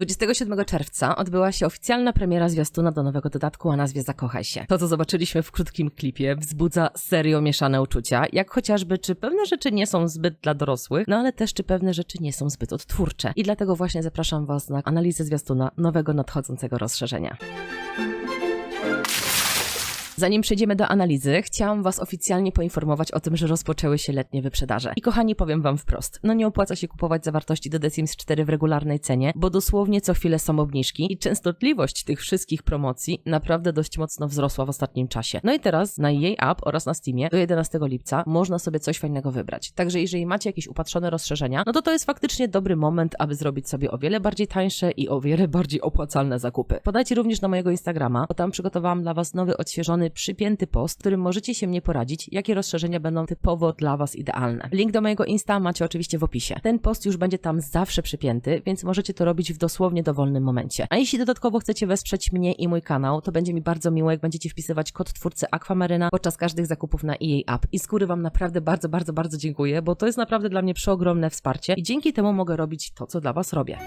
27 czerwca odbyła się oficjalna premiera zwiastuna do nowego dodatku o nazwie Zakochaj się. To, co zobaczyliśmy w krótkim klipie, wzbudza serio mieszane uczucia, jak chociażby, czy pewne rzeczy nie są zbyt dla dorosłych, no ale też, czy pewne rzeczy nie są zbyt odtwórcze. I dlatego właśnie zapraszam Was na analizę zwiastuna nowego nadchodzącego rozszerzenia. Zanim przejdziemy do analizy, chciałam Was oficjalnie poinformować o tym, że rozpoczęły się letnie wyprzedaże. I kochani, powiem Wam wprost, no nie opłaca się kupować zawartości do The Sims 4 w regularnej cenie, bo dosłownie co chwilę są obniżki i częstotliwość tych wszystkich promocji naprawdę dość mocno wzrosła w ostatnim czasie. No i teraz na jej app oraz na Steamie do 11 lipca można sobie coś fajnego wybrać. Także jeżeli macie jakieś upatrzone rozszerzenia, no to to jest faktycznie dobry moment, aby zrobić sobie o wiele bardziej tańsze i o wiele bardziej opłacalne zakupy. Podajcie również na mojego Instagrama, bo tam przygotowałam dla Was nowy, odświeżony, przypięty post, w którym możecie się mnie poradzić, jakie rozszerzenia będą typowo dla Was idealne. Link do mojego Insta macie oczywiście w opisie. Ten post już będzie tam zawsze przypięty, więc możecie to robić w dosłownie dowolnym momencie. A jeśli dodatkowo chcecie wesprzeć mnie i mój kanał, to będzie mi bardzo miło, jak będziecie wpisywać kod twórcy Aquamaryna podczas każdych zakupów na EA App. I z góry Wam naprawdę bardzo, bardzo, bardzo dziękuję, bo to jest naprawdę dla mnie przeogromne wsparcie i dzięki temu mogę robić to, co dla Was robię.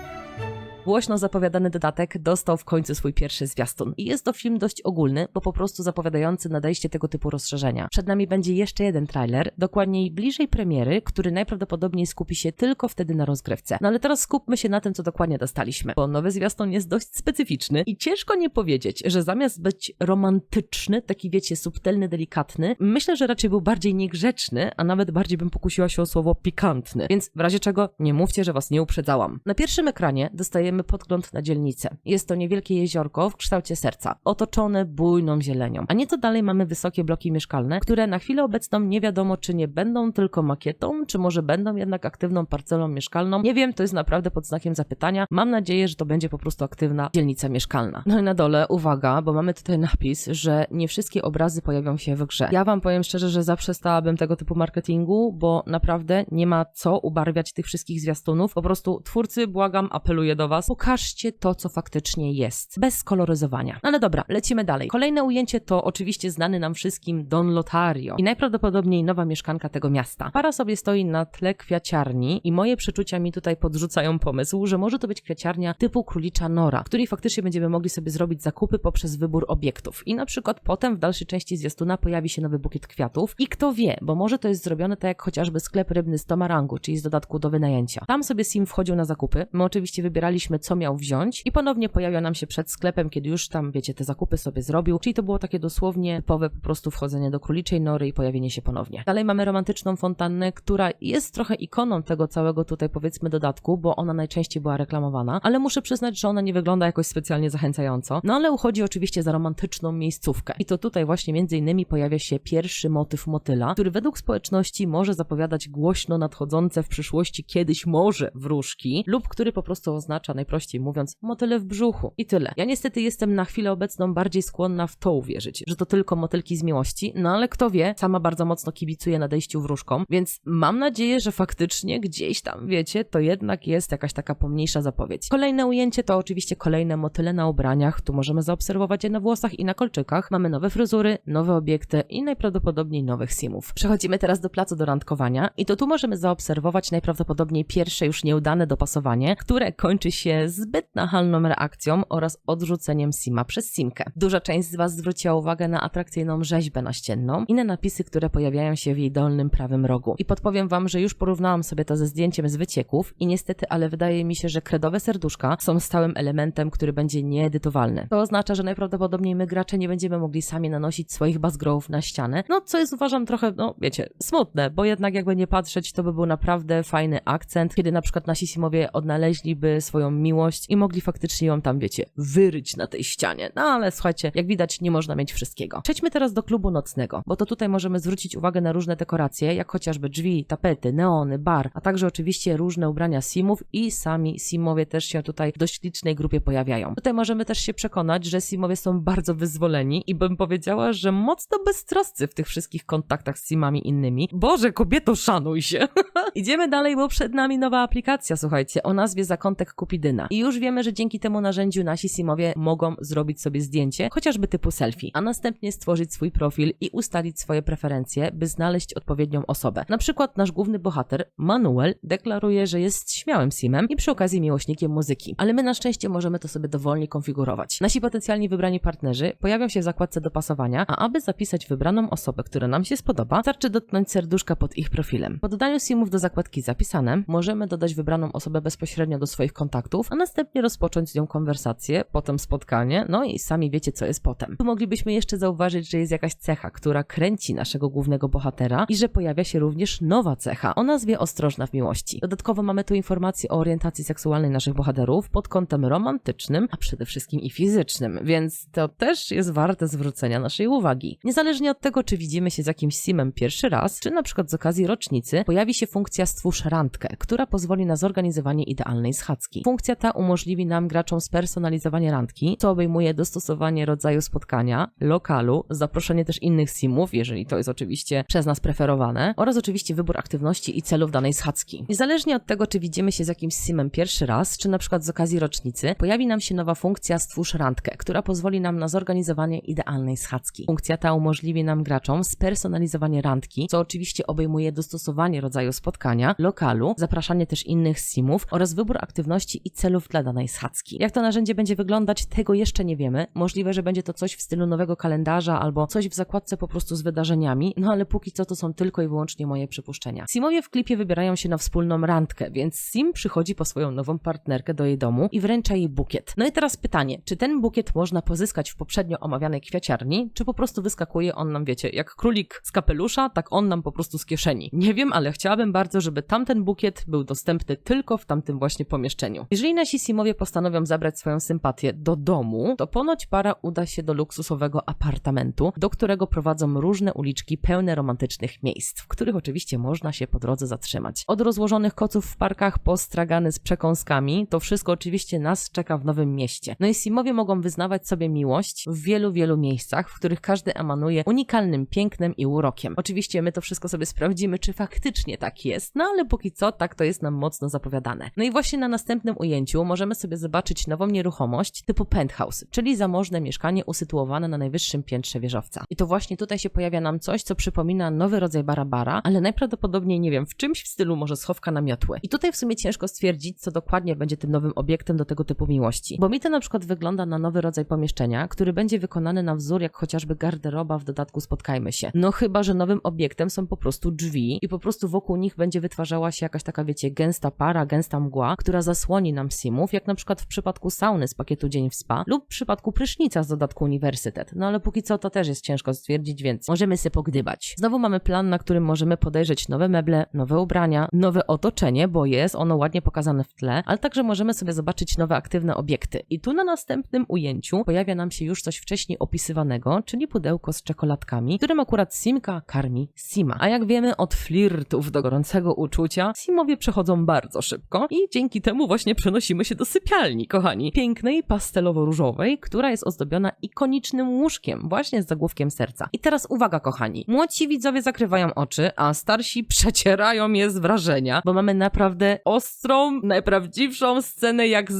Głośno zapowiadany dodatek dostał w końcu swój pierwszy zwiastun. I jest to film dość ogólny, bo po prostu zapowiadający nadejście tego typu rozszerzenia. Przed nami będzie jeszcze jeden trailer, dokładniej bliżej premiery, który najprawdopodobniej skupi się tylko wtedy na rozgrywce. No ale teraz skupmy się na tym, co dokładnie dostaliśmy, bo nowy zwiastun jest dość specyficzny i ciężko nie powiedzieć, że zamiast być romantyczny, taki wiecie, subtelny, delikatny, myślę, że raczej był bardziej niegrzeczny, a nawet bardziej bym pokusiła się o słowo pikantny. Więc w razie czego nie mówcie, że was nie uprzedzałam. Na pierwszym ekranie dostajemy podgląd na dzielnicę. Jest to niewielkie jeziorko w kształcie serca, otoczone bujną zielenią. A nieco dalej mamy wysokie bloki mieszkalne, które na chwilę obecną nie wiadomo, czy nie będą tylko makietą, czy może będą jednak aktywną parcelą mieszkalną. Nie wiem, to jest naprawdę pod znakiem zapytania. Mam nadzieję, że to będzie po prostu aktywna dzielnica mieszkalna. No i na dole, uwaga, bo mamy tutaj napis, że nie wszystkie obrazy pojawią się w grze. Ja wam powiem szczerze, że zaprzestałabym tego typu marketingu, bo naprawdę nie ma co ubarwiać tych wszystkich zwiastunów. Po prostu twórcy, błagam, apeluję do was, pokażcie to, co faktycznie jest, bez koloryzowania. Ale dobra, lecimy dalej. Kolejne ujęcie to oczywiście znany nam wszystkim Don Lotario i najprawdopodobniej nowa mieszkanka tego miasta. Para sobie stoi na tle kwiaciarni i moje przeczucia mi tutaj podrzucają pomysł, że może to być kwiaciarnia typu królicza nora, w której faktycznie będziemy mogli sobie zrobić zakupy poprzez wybór obiektów. I na przykład potem w dalszej części zwiastuna pojawi się nowy bukiet kwiatów i kto wie, bo może to jest zrobione tak jak chociażby sklep rybny z Tomarangu, czyli z dodatku do wynajęcia. Tam sobie Sim wchodził na zakupy. My oczywiście wybieraliśmy co miał wziąć i ponownie pojawia nam się przed sklepem, kiedy już tam, wiecie, te zakupy sobie zrobił, czyli to było takie dosłownie typowe po prostu wchodzenie do króliczej nory i pojawienie się ponownie. Dalej mamy romantyczną fontannę, która jest trochę ikoną tego całego tutaj powiedzmy dodatku, bo ona najczęściej była reklamowana, ale muszę przyznać, że ona nie wygląda jakoś specjalnie zachęcająco. No ale uchodzi oczywiście za romantyczną miejscówkę. I to tutaj właśnie między innymi pojawia się pierwszy motyw motyla, który według społeczności może zapowiadać głośno nadchodzące w przyszłości kiedyś może wróżki, lub który po prostu oznacza najprościej mówiąc motyle w brzuchu. I tyle. Ja niestety jestem na chwilę obecną bardziej skłonna w to uwierzyć, że to tylko motylki z miłości, no ale kto wie, sama bardzo mocno kibicuję nadejściu wróżkom, więc mam nadzieję, że faktycznie gdzieś tam, wiecie, to jednak jest jakaś taka pomniejsza zapowiedź. Kolejne ujęcie to oczywiście kolejne motyle na ubraniach, tu możemy zaobserwować je na włosach i na kolczykach. Mamy nowe fryzury, nowe obiekty i najprawdopodobniej nowych simów. Przechodzimy teraz do placu do randkowania i to tu możemy zaobserwować najprawdopodobniej pierwsze już nieudane dopasowanie, które kończy się zbyt nachalną reakcją oraz odrzuceniem sima przez simkę. Duża część z Was zwróciła uwagę na atrakcyjną rzeźbę naścienną i na napisy, które pojawiają się w jej dolnym prawym rogu. I podpowiem Wam, że już porównałam sobie to ze zdjęciem z wycieków i niestety, ale wydaje mi się, że kredowe serduszka są stałym elementem, który będzie nieedytowalny. To oznacza, że najprawdopodobniej my gracze nie będziemy mogli sami nanosić swoich bazgrołów na ścianę, no co jest uważam trochę, no wiecie, smutne, bo jednak jakby nie patrzeć, to by był naprawdę fajny akcent, kiedy na przykład nasi simowie odnaleźliby swoją miłość i mogli faktycznie ją tam, wiecie, wyryć na tej ścianie. No ale słuchajcie, jak widać, nie można mieć wszystkiego. Przejdźmy teraz do klubu nocnego, bo to tutaj możemy zwrócić uwagę na różne dekoracje, jak chociażby drzwi, tapety, neony, bar, a także oczywiście różne ubrania simów i sami simowie też się tutaj w dość licznej grupie pojawiają. Tutaj możemy też się przekonać, że simowie są bardzo wyzwoleni i bym powiedziała, że mocno beztroscy w tych wszystkich kontaktach z simami innymi. Boże, kobieto, szanuj się! Idziemy dalej, bo przed nami nowa aplikacja, słuchajcie, o nazwie Zakątek Kupidyny Kupidyna. I już wiemy, że dzięki temu narzędziu nasi simowie mogą zrobić sobie zdjęcie, chociażby typu selfie, a następnie stworzyć swój profil i ustalić swoje preferencje, by znaleźć odpowiednią osobę. Na przykład nasz główny bohater, Manuel, deklaruje, że jest śmiałym simem i przy okazji miłośnikiem muzyki. Ale my na szczęście możemy to sobie dowolnie konfigurować. Nasi potencjalni wybrani partnerzy pojawią się w zakładce dopasowania, a aby zapisać wybraną osobę, która nam się spodoba, wystarczy dotknąć serduszka pod ich profilem. Po dodaniu simów do zakładki zapisane, możemy dodać wybraną osobę bezpośrednio do swoich kontaktów, a następnie rozpocząć z nią konwersację, potem spotkanie, no i sami wiecie, co jest potem. Tu moglibyśmy jeszcze zauważyć, że jest jakaś cecha, która kręci naszego głównego bohatera i że pojawia się również nowa cecha o nazwie Ostrożna w miłości. Dodatkowo mamy tu informacje o orientacji seksualnej naszych bohaterów pod kątem romantycznym, a przede wszystkim i fizycznym, więc to też jest warte zwrócenia naszej uwagi. Niezależnie od tego, czy widzimy się z jakimś simem pierwszy raz, czy na przykład z okazji rocznicy, pojawi się funkcja Stwórz randkę, która pozwoli na zorganizowanie idealnej schadzki. Funkcja ta umożliwi nam graczom spersonalizowanie randki, co obejmuje dostosowanie rodzaju spotkania, lokalu, zaproszenie też innych simów, jeżeli to jest oczywiście przez nas preferowane, oraz oczywiście wybór aktywności i celów danej schadzki. Niezależnie od tego, czy widzimy się z jakimś simem pierwszy raz, czy na przykład z okazji rocznicy, pojawi nam się nowa funkcja Stwórz randkę, która pozwoli nam na zorganizowanie idealnej schadzki. Funkcja ta umożliwi nam graczom spersonalizowanie randki, co oczywiście obejmuje dostosowanie rodzaju spotkania, lokalu, zapraszanie też innych simów oraz wybór aktywności i celów dla danej schadzki. Jak to narzędzie będzie wyglądać, tego jeszcze nie wiemy. Możliwe, że będzie to coś w stylu nowego kalendarza albo coś w zakładce po prostu z wydarzeniami, no ale póki co to są tylko i wyłącznie moje przypuszczenia. Simowie w klipie wybierają się na wspólną randkę, więc Sim przychodzi po swoją nową partnerkę do jej domu i wręcza jej bukiet. No i teraz pytanie, czy ten bukiet można pozyskać w poprzednio omawianej kwiaciarni, czy po prostu wyskakuje on nam, wiecie, jak królik z kapelusza, tak on nam po prostu z kieszeni. Nie wiem, ale chciałabym bardzo, żeby tamten bukiet był dostępny tylko w tamtym właśnie pomieszczeniu. Jeżeli nasi Simowie postanowią zabrać swoją sympatię do domu, to ponoć para uda się do luksusowego apartamentu, do którego prowadzą różne uliczki pełne romantycznych miejsc, w których oczywiście można się po drodze zatrzymać. Od rozłożonych koców w parkach po stragany z przekąskami, to wszystko oczywiście nas czeka w Nowym Mieście. No i Simowie mogą wyznawać sobie miłość w wielu, wielu miejscach, w których każdy emanuje unikalnym pięknem i urokiem. Oczywiście my to wszystko sobie sprawdzimy, czy faktycznie tak jest, no ale póki co tak to jest nam mocno zapowiadane. No i właśnie na następnym ujęciu możemy sobie zobaczyć nową nieruchomość typu penthouse, czyli zamożne mieszkanie usytuowane na najwyższym piętrze wieżowca. I to właśnie tutaj się pojawia nam coś, co przypomina nowy rodzaj barabara, ale najprawdopodobniej, nie wiem, w czymś w stylu może schowka na miotły. I tutaj w sumie ciężko stwierdzić, co dokładnie będzie tym nowym obiektem do tego typu miłości. Bo mi to na przykład wygląda na nowy rodzaj pomieszczenia, który będzie wykonany na wzór jak chociażby garderoba w dodatku spotkajmy się. No chyba, że nowym obiektem są po prostu drzwi i po prostu wokół nich będzie wytwarzała się jakaś taka, wiecie, gęsta para, gęsta mgła, która zasłoni nam simów, jak na przykład w przypadku sauny z pakietu Dzień w Spa lub w przypadku prysznica z dodatku Uniwersytet. No ale póki co to też jest ciężko stwierdzić, więc możemy sobie pogdybać. Znowu mamy plan, na którym możemy podejrzeć nowe meble, nowe ubrania, nowe otoczenie, bo jest ono ładnie pokazane w tle, ale także możemy sobie zobaczyć nowe aktywne obiekty. I tu na następnym ujęciu pojawia nam się już coś wcześniej opisywanego, czyli pudełko z czekoladkami, którym akurat Simka karmi Sima. A jak wiemy, od flirtów do gorącego uczucia, Simowie przechodzą bardzo szybko i dzięki temu właśnie przenosimy się do sypialni, kochani. Pięknej, pastelowo-różowej, która jest ozdobiona ikonicznym łóżkiem, właśnie z zagłówkiem serca. I teraz uwaga, kochani. Młodsi widzowie zakrywają oczy, a starsi przecierają je z wrażenia, bo mamy naprawdę ostrą, najprawdziwszą scenę jak z...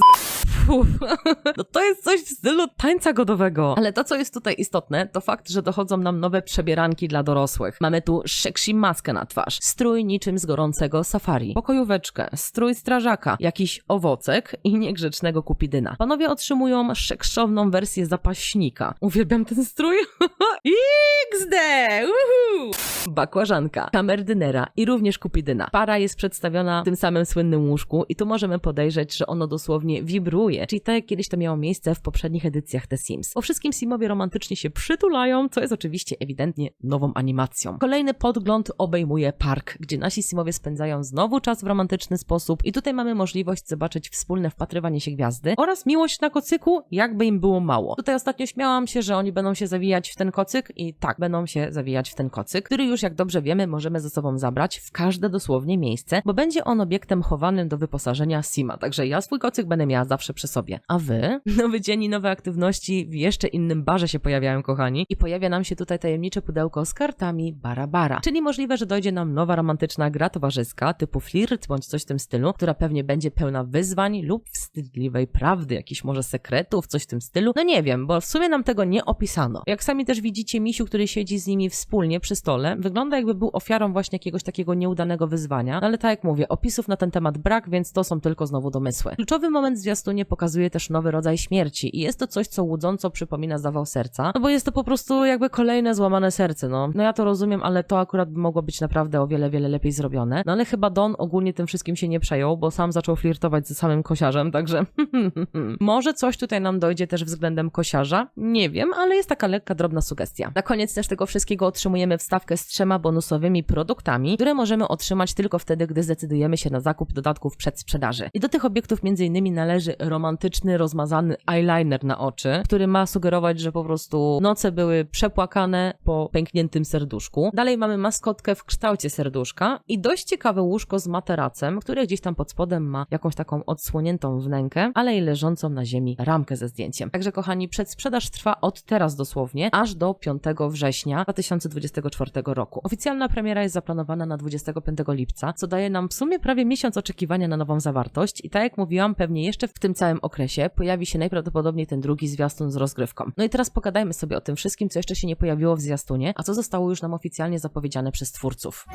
No to jest coś w stylu tańca godowego. Ale to, co jest tutaj istotne, to fakt, że dochodzą nam nowe przebieranki dla dorosłych. Mamy tu sexy maskę na twarz, strój niczym z gorącego safari, pokojóweczkę, strój strażaka, jakiś owocek i niegrzecznego kupidyna. Panowie otrzymują szekszowną wersję zapaśnika. Uwielbiam ten strój. XD! Woohoo! Bakłażanka, kamerdynera i również kupidyna. Para jest przedstawiona w tym samym słynnym łóżku i tu możemy podejrzeć, że ono dosłownie wibruje, czyli tak jak kiedyś to miało miejsce w poprzednich edycjach The Sims. Po wszystkim Simowie romantycznie się przytulają, co jest oczywiście ewidentnie nową animacją. Kolejny podgląd obejmuje park, gdzie nasi Simowie spędzają znowu czas w romantyczny sposób i tutaj mamy możliwość zobaczyć wspólne wpatrywanie się gwiazdy oraz miłość na kocyku, jakby im było mało. Tutaj ostatnio śmiałam się, że oni będą się zawijać w ten kocyk i tak, będą się zawijać w ten kocyk, który już jak dobrze wiemy możemy ze sobą zabrać w każde dosłownie miejsce, bo będzie on obiektem chowanym do wyposażenia Sima, także ja swój kocyk będę miała zawsze przy przy sobie. A wy? Nowy dzień i nowe aktywności w jeszcze innym barze się pojawiają, kochani. I pojawia nam się tutaj tajemnicze pudełko z kartami Barabara. Czyli możliwe, że dojdzie nam nowa romantyczna gra towarzyska typu flirt bądź coś w tym stylu, która pewnie będzie pełna wyzwań lub wstydliwej prawdy, jakichś może sekretów, coś w tym stylu. No nie wiem, bo w sumie nam tego nie opisano. Jak sami też widzicie, misiu, który siedzi z nimi wspólnie przy stole, wygląda jakby był ofiarą właśnie jakiegoś takiego nieudanego wyzwania. No ale tak jak mówię, opisów na ten temat brak, więc to są tylko znowu domysły. Kluczowy moment zwiastunie pokazuje też nowy rodzaj śmierci i jest to coś, co łudząco przypomina zawał serca, no bo jest to po prostu jakby kolejne złamane serce, no. No ja to rozumiem, ale to akurat by mogło być naprawdę o wiele, wiele lepiej zrobione. No ale chyba Don ogólnie tym wszystkim się nie przejął, bo sam zaczął flirtować ze samym kosiarzem, także może coś tutaj nam dojdzie też względem kosiarza, nie wiem, ale jest taka lekka, drobna sugestia. Na koniec też tego wszystkiego otrzymujemy wstawkę z trzema bonusowymi produktami, które możemy otrzymać tylko wtedy, gdy zdecydujemy się na zakup dodatków przed sprzedaży. I do tych obiektów m.in. należy romantyczny, rozmazany eyeliner na oczy, który ma sugerować, że po prostu noce były przepłakane po pękniętym serduszku. Dalej mamy maskotkę w kształcie serduszka i dość ciekawe łóżko z materacem, które gdzieś tam pod spodem ma jakąś taką odsłoniętą wnękę, ale i leżącą na ziemi ramkę ze zdjęciem. Także kochani, przedsprzedaż trwa od teraz dosłownie aż do 5 września 2024 roku. Oficjalna premiera jest zaplanowana na 25 lipca, co daje nam w sumie prawie miesiąc oczekiwania na nową zawartość i tak jak mówiłam, pewnie jeszcze w tym całym okresie pojawi się najprawdopodobniej ten drugi zwiastun z rozgrywką. No i teraz pogadajmy sobie o tym wszystkim, co jeszcze się nie pojawiło w zwiastunie, a co zostało już nam oficjalnie zapowiedziane przez twórców.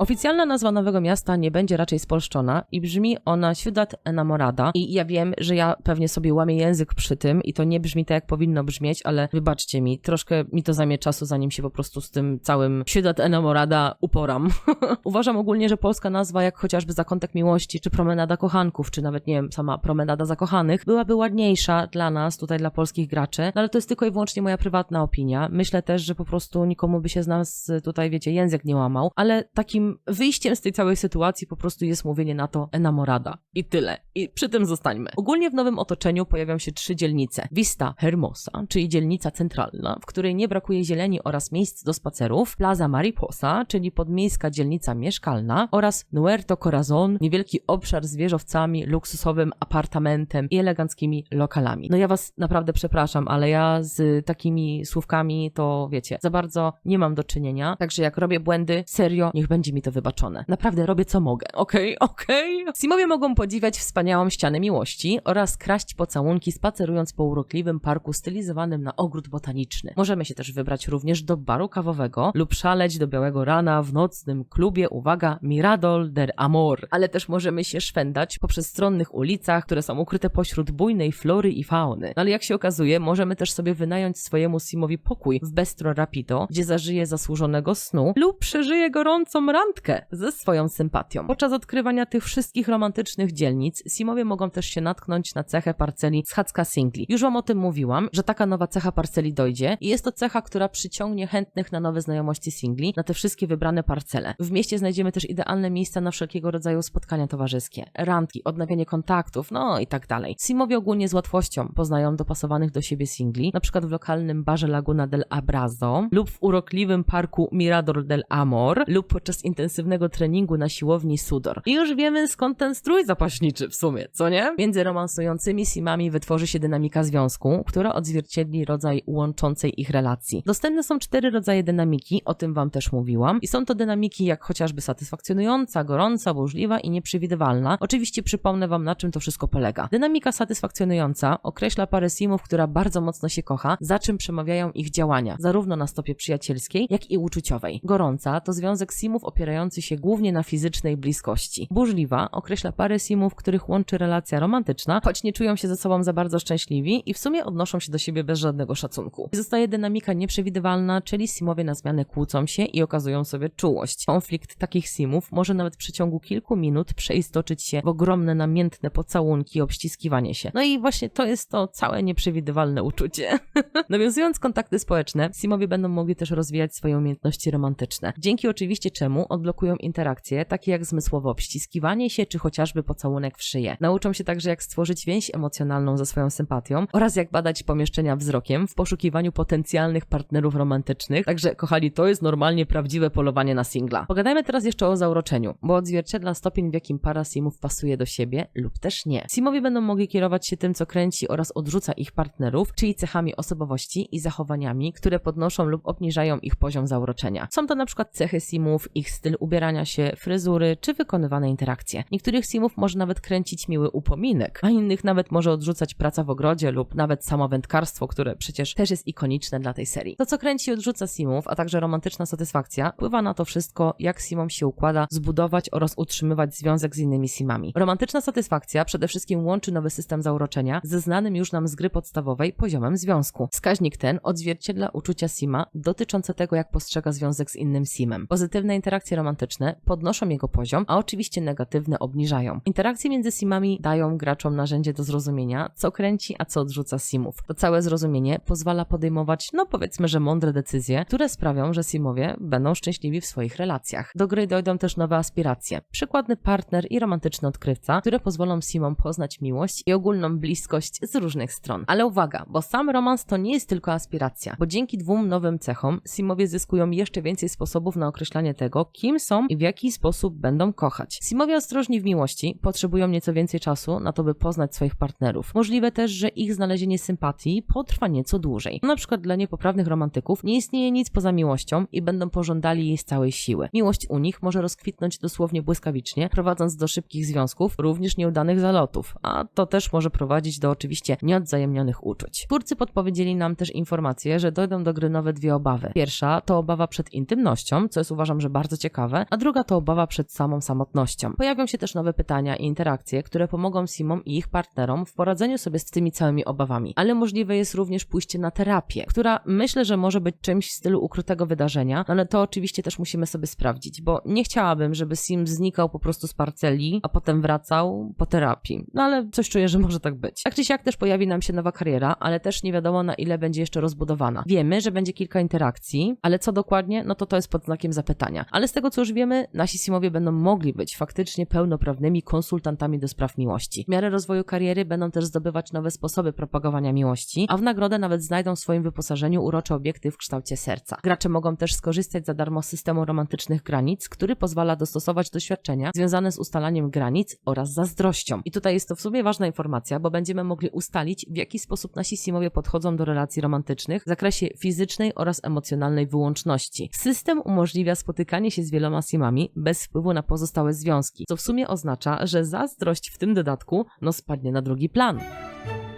Oficjalna nazwa nowego miasta nie będzie raczej spolszczona i brzmi ona Ciudad Enamorada. I ja wiem, że ja pewnie sobie łamię język przy tym i to nie brzmi tak, jak powinno brzmieć, ale wybaczcie mi, troszkę mi to zajmie czasu, zanim się po prostu z tym całym Ciudad Enamorada uporam. Uważam ogólnie, że polska nazwa, jak chociażby Zakątek Miłości, czy Promenada Kochanków, czy nawet, nie wiem, sama Promenada Zakochanych, byłaby ładniejsza dla nas, tutaj dla polskich graczy, no ale to jest tylko i wyłącznie moja prywatna opinia. Myślę też, że po prostu nikomu by się z nas tutaj, wiecie, język nie łamał, ale takim wyjściem z tej całej sytuacji po prostu jest mówienie na to enamorada. I tyle. I przy tym zostańmy. Ogólnie w nowym otoczeniu pojawią się trzy dzielnice. Vista Hermosa, czyli dzielnica centralna, w której nie brakuje zieleni oraz miejsc do spacerów. Plaza Mariposa, czyli podmiejska dzielnica mieszkalna oraz Nuerto Corazon, niewielki obszar z wieżowcami, luksusowym apartamentem i eleganckimi lokalami. No ja was naprawdę przepraszam, ale ja z takimi słówkami to wiecie, za bardzo nie mam do czynienia. Także jak robię błędy, serio, niech będzie mi to wybaczone. Naprawdę robię co mogę. Okej, okay, okej. Okay. Simowie mogą podziwiać wspaniałą ścianę miłości oraz kraść pocałunki spacerując po urokliwym parku stylizowanym na ogród botaniczny. Możemy się też wybrać również do baru kawowego lub szaleć do białego rana w nocnym klubie, uwaga, Miradol del Amor. Ale też możemy się szwendać po przestronnych ulicach, które są ukryte pośród bujnej flory i fauny. No ale jak się okazuje, możemy też sobie wynająć swojemu Simowi pokój w Bestro Rapido, gdzie zażyje zasłużonego snu lub przeżyje gorącą randkę ze swoją sympatią. Podczas odkrywania tych wszystkich romantycznych dzielnic, Simowie mogą też się natknąć na cechę parceli schadzka singli. Już wam o tym mówiłam, że taka nowa cecha parceli dojdzie i jest to cecha, która przyciągnie chętnych na nowe znajomości singli, na te wszystkie wybrane parcele. W mieście znajdziemy też idealne miejsca na wszelkiego rodzaju spotkania towarzyskie, randki, odnawianie kontaktów, no i tak dalej. Simowie ogólnie z łatwością poznają dopasowanych do siebie singli, na przykład w lokalnym barze Laguna del Abrazo lub w urokliwym parku Mirador del Amor lub podczas intensywnego treningu na siłowni Sudor. I już wiemy skąd ten strój zapaśniczy w sumie, co nie? Między romansującymi simami wytworzy się dynamika związku, która odzwierciedli rodzaj łączącej ich relacji. Dostępne są cztery rodzaje dynamiki, o tym wam też mówiłam, i są to dynamiki jak chociażby satysfakcjonująca, gorąca, burzliwa i nieprzewidywalna. Oczywiście przypomnę wam na czym to wszystko polega. Dynamika satysfakcjonująca określa parę simów, która bardzo mocno się kocha, za czym przemawiają ich działania, zarówno na stopie przyjacielskiej, jak i uczuciowej. Gorąca to związek simów opierający się głównie na fizycznej bliskości. Burzliwa określa parę simów, których łączy relacja romantyczna, choć nie czują się ze sobą za bardzo szczęśliwi i w sumie odnoszą się do siebie bez żadnego szacunku. Zostaje dynamika nieprzewidywalna, czyli simowie na zmianę kłócą się i okazują sobie czułość. Konflikt takich simów może nawet w przeciągu kilku minut przeistoczyć się w ogromne, namiętne pocałunki i obściskiwanie się. No i właśnie to jest to całe nieprzewidywalne uczucie. Nawiązując kontakty społeczne, simowie będą mogli też rozwijać swoje umiejętności romantyczne. Dzięki oczywiście czemu odblokują interakcje, takie jak zmysłowo obściskiwanie się, czy chociażby pocałunek w szyję. Nauczą się także, jak stworzyć więź emocjonalną ze swoją sympatią oraz jak badać pomieszczenia wzrokiem w poszukiwaniu potencjalnych partnerów romantycznych. Także, kochani, to jest normalnie prawdziwe polowanie na singla. Pogadajmy teraz jeszcze o zauroczeniu, bo odzwierciedla stopień, w jakim para simów pasuje do siebie lub też nie. Simowie będą mogli kierować się tym, co kręci oraz odrzuca ich partnerów, czyli cechami osobowości i zachowaniami, które podnoszą lub obniżają ich poziom zauroczenia. Są to na przykład cechy simów, ich styl ubierania się, fryzury czy wykonywane interakcje. Niektórych simów może nawet kręcić miły upominek, a innych nawet może odrzucać praca w ogrodzie lub nawet samo wędkarstwo, które przecież też jest ikoniczne dla tej serii. To, co kręci i odrzuca simów, a także romantyczna satysfakcja, wpływa na to wszystko, jak simom się układa zbudować oraz utrzymywać związek z innymi simami. Romantyczna satysfakcja przede wszystkim łączy nowy system zauroczenia ze znanym już nam z gry podstawowej poziomem związku. Wskaźnik ten odzwierciedla uczucia sima dotyczące tego, jak postrzega związek z innym simem. Pozytywne interakcje romantyczne podnoszą jego poziom, a oczywiście negatywne obniżają. Interakcje między simami dają graczom narzędzie do zrozumienia, co kręci, a co odrzuca simów. To całe zrozumienie pozwala podejmować, no powiedzmy, że mądre decyzje, które sprawią, że simowie będą szczęśliwi w swoich relacjach. Do gry dojdą też nowe aspiracje. Przykładny partner i romantyczny odkrywca, które pozwolą simom poznać miłość i ogólną bliskość z różnych stron. Ale uwaga, bo sam romans to nie jest tylko aspiracja, bo dzięki dwóm nowym cechom simowie zyskują jeszcze więcej sposobów na określanie tego, kim są i w jaki sposób będą kochać. Simowie ostrożni w miłości potrzebują nieco więcej czasu na to, by poznać swoich partnerów. Możliwe też, że ich znalezienie sympatii potrwa nieco dłużej. Na przykład dla niepoprawnych romantyków nie istnieje nic poza miłością i będą pożądali jej z całej siły. Miłość u nich może rozkwitnąć dosłownie błyskawicznie, prowadząc do szybkich związków, również nieudanych zalotów, a to też może prowadzić do oczywiście nieodzajemnionych uczuć. Twórcy podpowiedzieli nam też informację, że dojdą do gry nowe dwie obawy. Pierwsza to obawa przed intymnością, co jest uważam, że bardzo ciekawe, a druga to obawa przed samą samotnością. Pojawią się też nowe pytania i interakcje, które pomogą simom i ich partnerom w poradzeniu sobie z tymi całymi obawami. Ale możliwe jest również pójście na terapię, która myślę, że może być czymś w stylu ukrytego wydarzenia, no ale to oczywiście też musimy sobie sprawdzić, bo nie chciałabym, żeby sim znikał po prostu z parceli, a potem wracał po terapii. No ale coś czuję, że może tak być. Tak czy siak też pojawi nam się nowa kariera, ale też nie wiadomo na ile będzie jeszcze rozbudowana. Wiemy, że będzie kilka interakcji, ale co dokładnie, no to to jest pod znakiem zapytania. Ale z tego co już wiemy, nasi simowie będą mogli być faktycznie pełnoprawnymi konsultantami do spraw miłości. W miarę rozwoju kariery będą też zdobywać nowe sposoby propagowania miłości, a w nagrodę nawet znajdą w swoim wyposażeniu urocze obiekty w kształcie serca. Gracze mogą też skorzystać za darmo z systemu romantycznych granic, który pozwala dostosować doświadczenia związane z ustalaniem granic oraz zazdrością. I tutaj jest to w sumie ważna informacja, bo będziemy mogli ustalić, w jaki sposób nasi simowie podchodzą do relacji romantycznych w zakresie fizycznej oraz emocjonalnej wyłączności. System umożliwia spotykanie się z wieloma simami bez wpływu na pozostałe związki, co w sumie oznacza, że zazdrość w tym dodatku no spadnie na drugi plan.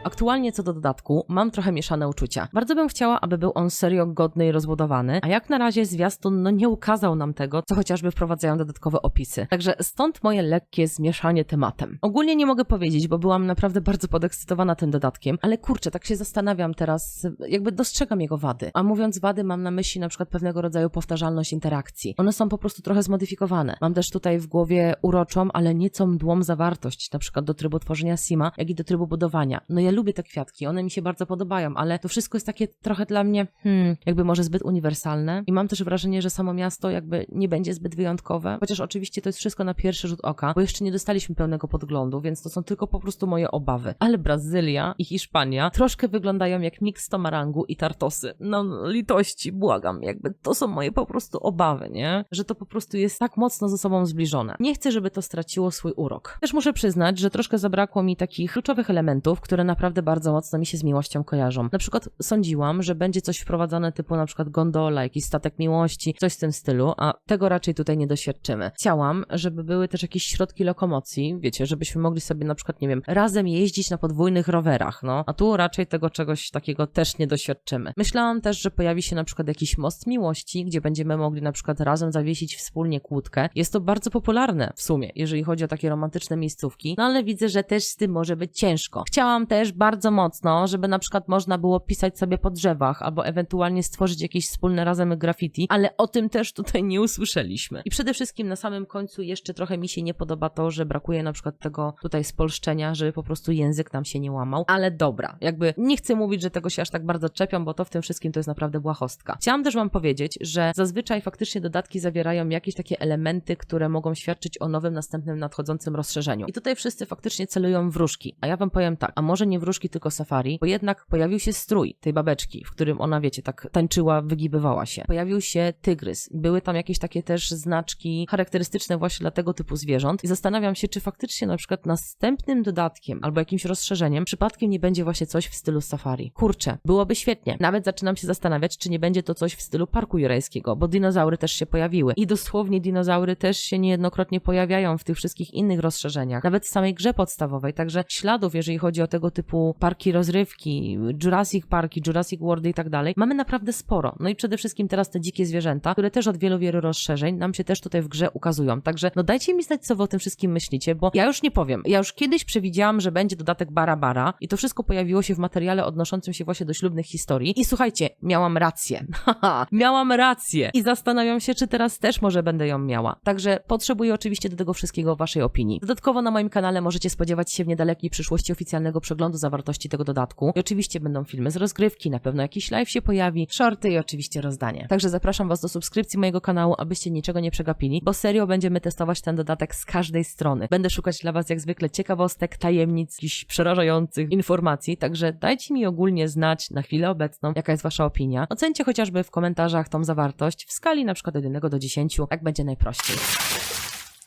Aktualnie co do dodatku, mam trochę mieszane uczucia. Bardzo bym chciała, aby był on serio godny i rozbudowany, a jak na razie zwiastun no nie ukazał nam tego, co chociażby wprowadzają dodatkowe opisy. Także stąd moje lekkie zmieszanie tematem. Ogólnie nie mogę powiedzieć, bo byłam naprawdę bardzo podekscytowana tym dodatkiem, ale kurczę, tak się zastanawiam teraz, jakby dostrzegam jego wady. A mówiąc wady, mam na myśli na przykład pewnego rodzaju powtarzalność interakcji. One są po prostu trochę zmodyfikowane. Mam też tutaj w głowie uroczą, ale nieco mdłą zawartość, na przykład do trybu tworzenia sima, jak i do trybu budowania. No ja lubię te kwiatki, one mi się bardzo podobają, ale to wszystko jest takie trochę dla mnie, hmm, jakby może zbyt uniwersalne. I mam też wrażenie, że samo miasto jakby nie będzie zbyt wyjątkowe, chociaż oczywiście to jest wszystko na pierwszy rzut oka, bo jeszcze nie dostaliśmy pełnego podglądu, więc to są tylko po prostu moje obawy. Ale Brazylia i Hiszpania troszkę wyglądają jak miks tomarangu i tartosy. No litości, błagam, jakby to są moje po prostu obawy, nie? Że to po prostu jest tak mocno ze sobą zbliżone. Nie chcę, żeby to straciło swój urok. Też muszę przyznać, że troszkę zabrakło mi takich kluczowych elementów, które naprawdę bardzo mocno mi się z miłością kojarzą. Na przykład sądziłam, że będzie coś wprowadzane typu na przykład gondola, jakiś statek miłości, coś w tym stylu, a tego raczej tutaj nie doświadczymy. Chciałam, żeby były też jakieś środki lokomocji, wiecie, żebyśmy mogli sobie na przykład, nie wiem, razem jeździć na podwójnych rowerach, no, a tu raczej tego czegoś takiego też nie doświadczymy. Myślałam też, że pojawi się na przykład jakiś most miłości, gdzie będziemy mogli na przykład razem zawiesić wspólnie kłódkę. Jest to bardzo popularne w sumie, jeżeli chodzi o takie romantyczne miejscówki, no ale widzę, że też z tym może być ciężko. Chciałam też, też bardzo mocno, żeby na przykład można było pisać sobie po drzewach, albo ewentualnie stworzyć jakieś wspólne razem graffiti, ale o tym też tutaj nie usłyszeliśmy. I przede wszystkim na samym końcu jeszcze trochę mi się nie podoba to, że brakuje na przykład tego tutaj spolszczenia, żeby po prostu język nam się nie łamał, ale dobra, jakby nie chcę mówić, że tego się aż tak bardzo czepią, bo to w tym wszystkim to jest naprawdę błahostka. Chciałam też wam powiedzieć, że zazwyczaj faktycznie dodatki zawierają jakieś takie elementy, które mogą świadczyć o nowym, następnym nadchodzącym rozszerzeniu. I tutaj wszyscy faktycznie celują wróżki, a ja wam powiem tak, a może nie wróżki, tylko safari, bo jednak pojawił się strój tej babeczki, w którym ona, wiecie, tak tańczyła, wygibywała się. Pojawił się tygrys. Były tam jakieś takie też znaczki charakterystyczne właśnie dla tego typu zwierząt i zastanawiam się, czy faktycznie na przykład następnym dodatkiem albo jakimś rozszerzeniem przypadkiem nie będzie właśnie coś w stylu safari. Kurczę, byłoby świetnie. Nawet zaczynam się zastanawiać, czy nie będzie to coś w stylu parku jurajskiego, bo dinozaury też się pojawiły. I dosłownie dinozaury też się niejednokrotnie pojawiają w tych wszystkich innych rozszerzeniach, nawet w samej grze podstawowej. Także śladów, jeżeli chodzi o tego typu parki rozrywki, Jurassic Parki, Jurassic World i tak dalej, mamy naprawdę sporo. No i przede wszystkim teraz te dzikie zwierzęta, które też od wielu, wielu rozszerzeń nam się też tutaj w grze ukazują. Także no dajcie mi znać, co wy o tym wszystkim myślicie, bo ja już nie powiem. Ja już kiedyś przewidziałam, że będzie dodatek Bara Bara i to wszystko pojawiło się w materiale odnoszącym się właśnie do ślubnych historii. I słuchajcie, miałam rację. Miałam rację. I zastanawiam się, czy teraz też może będę ją miała. Także potrzebuję oczywiście do tego wszystkiego waszej opinii. Dodatkowo na moim kanale możecie spodziewać się w niedalekiej przyszłości oficjalnego przeglądu zawartości tego dodatku. I oczywiście będą filmy z rozgrywki, na pewno jakiś live się pojawi, shorty i oczywiście rozdanie. Także zapraszam was do subskrypcji mojego kanału, abyście niczego nie przegapili, bo serio będziemy testować ten dodatek z każdej strony. Będę szukać dla was jak zwykle ciekawostek, tajemnic, jakichś przerażających informacji, także dajcie mi ogólnie znać na chwilę obecną, jaka jest wasza opinia. Ocencie chociażby w komentarzach tą zawartość w skali na przykład od 1 do 10, jak będzie najprościej.